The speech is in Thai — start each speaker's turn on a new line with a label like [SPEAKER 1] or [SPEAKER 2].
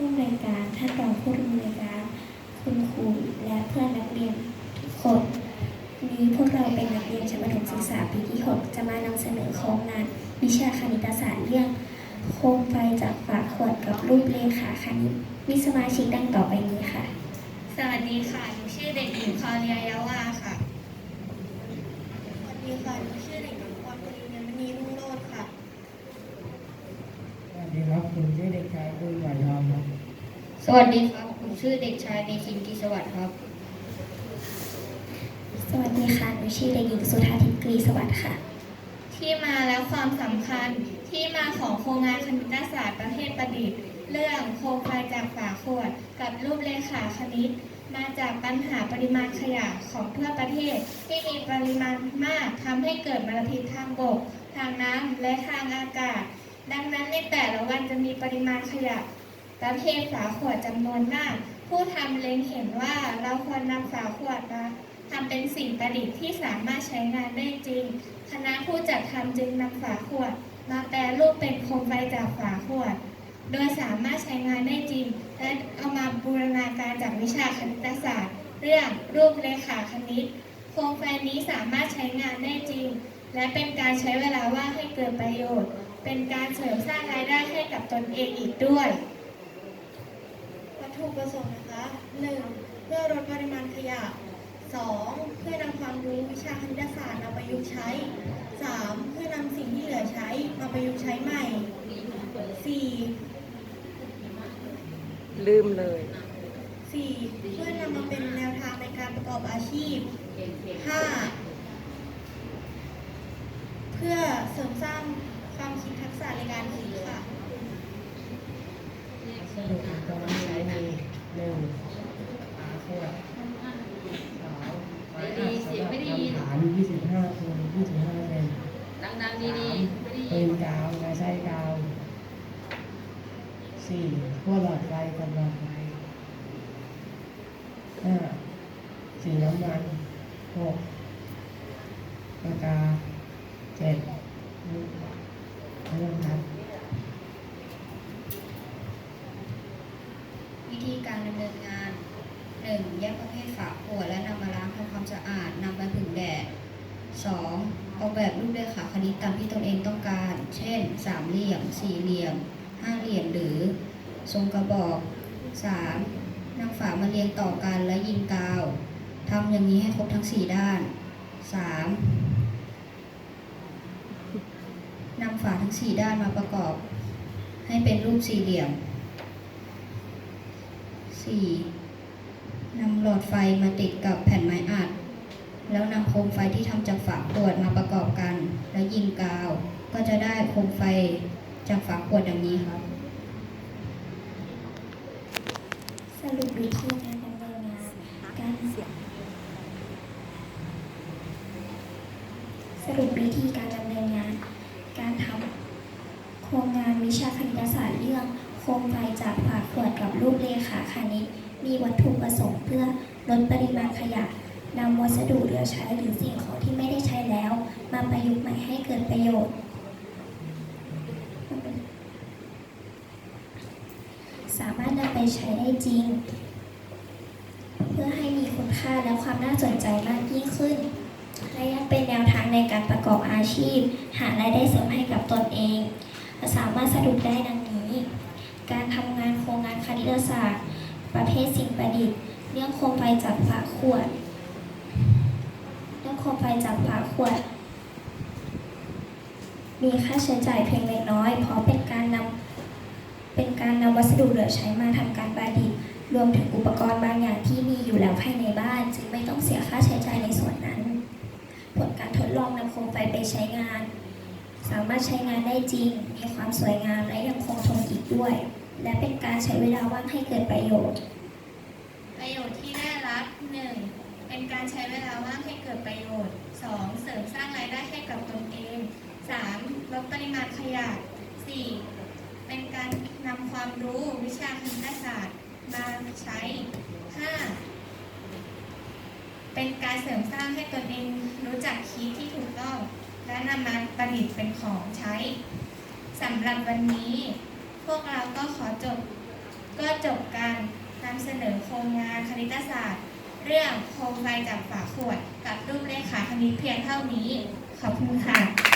[SPEAKER 1] ผู้อำนวยการท่านรองผู้อำนวยการ คุณครูและเพื่อนนักเรียนทุกคนวันนี้พวกเราเป็นนักเรียนชั้นประถมศึกษาปีที่ 6 จะมานำเสนอโครงงานวิชาคณิตศาสตร์เรื่อง โคมไฟจากฝาขวดกับรูปเลขาคณิตมีสมาชิกดังต่อไปนี้ค่ะ
[SPEAKER 2] สวัสดีค่ะหนูชื่อเด็กหญิงคอเรียยาวาค่ะ
[SPEAKER 3] สวัสดีค่ะหนูชื่อเด็กหญิงพรปริญญามณีรุ่งโรจน์ค่ะ
[SPEAKER 4] สวัสดีครับผมชื่อเด็กชายปุ้ยไหวทองครับ
[SPEAKER 5] ส วัสดีครับ ผมชื่อเด็กชายเมคินกิจสวัสดิ์ครับ
[SPEAKER 1] สวัสดีค่ะหนูชื่อเด็กหญิงสุธาทิพย์กรีสวัสดิ์ค่ะ
[SPEAKER 2] ที่มาและความสำคัญที่มาของโครงงานคณิตศาสตร์ประเภทประดิษฐ์ เรื่องโคมไฟจากฝาขวด กับรูปเลขาคณิต มาจากปัญหาปริมาณขยะของทั่วประเทศ ที่มีปริมาณมากทำให้เกิดมลพิษทางบก ทางน้ำและทางอากาศ ดังนั้นในแต่ละวันจะมีปริมาณขยะ ประเภทฝาขวดจำนวนมาก ผู้ทำเล็งเห็นว่าเราควรนำฝาขวดมาทำเป็นสิ่งประดิษฐ์ที่สามารถใช้งานได้จริง คณะผู้จัดทำจึงนำฝาขวด มาแปรรูปเป็นโคมไฟจากฝาขวด โดยสามารถใช้งานได้จริง และเอามาบูรณาการจากวิชาคณิตศาสตร์ เรื่องรูปเลขาคณิต โคมไฟนี้สามารถใช้งานได้จริง และเป็นการใช้เวลาว่างให้เกิดประโยชน์ เป็นการเสริมสร้างรายได้ให้กับตนเองอีกด้วย
[SPEAKER 3] วัตถุประสงค์นะคะ 1. เพื่อลดปริมาณขยะ 2. เพื่อนำความรู้วิชาคณิตศาสตร์มาประยุกต์ใช้ 3. เพื่อนำสิ่งที่เหลือใช้มาประยุกต์ใช้ใหม่ 4.
[SPEAKER 6] ลืมเลย
[SPEAKER 3] 4. เพื่อนำมาเป็นแนวทางในการประกอบอาชีพ 5. เพื่อเสริมสร้างความคิดทักษะในการคิดค่ะ
[SPEAKER 4] สรุปอุปกรณ์ใช้มีหนึ่งฝาขวดสองไม้อัด
[SPEAKER 5] ดีๆเสียงไม่ได้ยิน
[SPEAKER 4] สำหรับทำฐาน 25คูณ25เซน
[SPEAKER 5] ดังๆดีๆไม่ได้
[SPEAKER 4] ปื
[SPEAKER 5] ยิน
[SPEAKER 4] นกาวและใช้กาวสี่ขั้วหลอดไฟกับหลอดไฟห้าสีน้ำมันหกปากกาเจ็ดเรื่องครับ
[SPEAKER 5] วิธีการดำเนินงาน 1. แยกประเภทฝาขว แบบรูปเลขาคณิตตามที่ตนเองต้องการ เช่น สามเหลี่ยม สี่เหลี่ยม ห้าเหลี่ยม หรือทรงกระบอก 3. นำฝามาเรียงต่อกันและยิงกาวทำอย่างนี้ให้ครบทั้ง 4 ด้าน 3. นำฝาทั้ง 4 ด้านมาประกอบ ให้เป็นรูปสี่เหลี่ยม 4. นำหลอดไฟมาติดกับแผ่นไม้อัด แล้วนำโค มไฟที่ทำจากฝาขวดมาประกอบกัน แล้วยิงกาว ก็จะได้โคมไฟจากฝาขวดอย่างนี้ครับ
[SPEAKER 1] สรุปวิธีการดำเนินงานการสรุปวิธีการดำเนินงาน การทำโครงงานวิชาคณิตศาสตร์เรื่องโคมไฟจากฝาขวดกับรูปเลขาคณิตมีวัตถุประสงค์เพื่อลดปริมาณขยะ นำวัสดุเหลือใช้หรือสิ่งของที่ไม่ได้ใช้แล้ว มาประยุกต์ใหม่ให้เกิดประโยชน์ สามารถนำไปใช้ได้จริง เพื่อให้มีคุณค่าและความน่าสนใจมากยิ่งขึ้น และยังเป็นแนวทางในการประกอบอาชีพ หารายได้เสริมให้กับตนเองสามารถสรุปได้ดังนี้ การทำงานโครงงานคณิตศาสตร์ ประเภทสิ่งประดิษฐ์ เรื่องโคมไฟจากฝาขวด คมไฟจากฝาขวด มีค่าใช้จ่ายเพียงเล็กน้อย เพราะเป็นการนำเป็นการนำวัสดุเหลือใช้มาทำการประดิษฐ์รวมถึงอุปกรณ์บางอย่างที่มีอยู่แล้วภายในบ้าน จึงไม่ต้องเสียค่าใช้จ่ายในส่วนนั้น ผลการทดลองนำโคมไฟไปใช้งาน สามารถใช้งานได้จริง มีความสวยงามและยังคงทนอีกด้วย และเป็นการใช้เวลาว่างให้เกิดประโยชน์
[SPEAKER 2] ประโยชน์ที่ได้รับ 1. เป็นการใช้เวลาว่างให้เกิดประโยชน์ 2. เสริมสร้างรายได้ให้กับตนเอง 3. ลดปริมาณขยะ 4. เป็นการนำความรู้วิชาคณิตศาสตร์มาใช้ 5. เป็นการเสริมสร้างให้ตนเองรู้จักคิดที่ถูกต้อง และนำมาประดิษฐ์เป็นของใช้สำหรับวันนี้ พวกเราก็ขอจบก็จบการนำเสนอโครงงานคณิตศาสตร์ เรื่องโคมไฟจากฝาขวดกับรูปเลขาคณิตเพียงเท่านี้ ขอบคุณค่ะ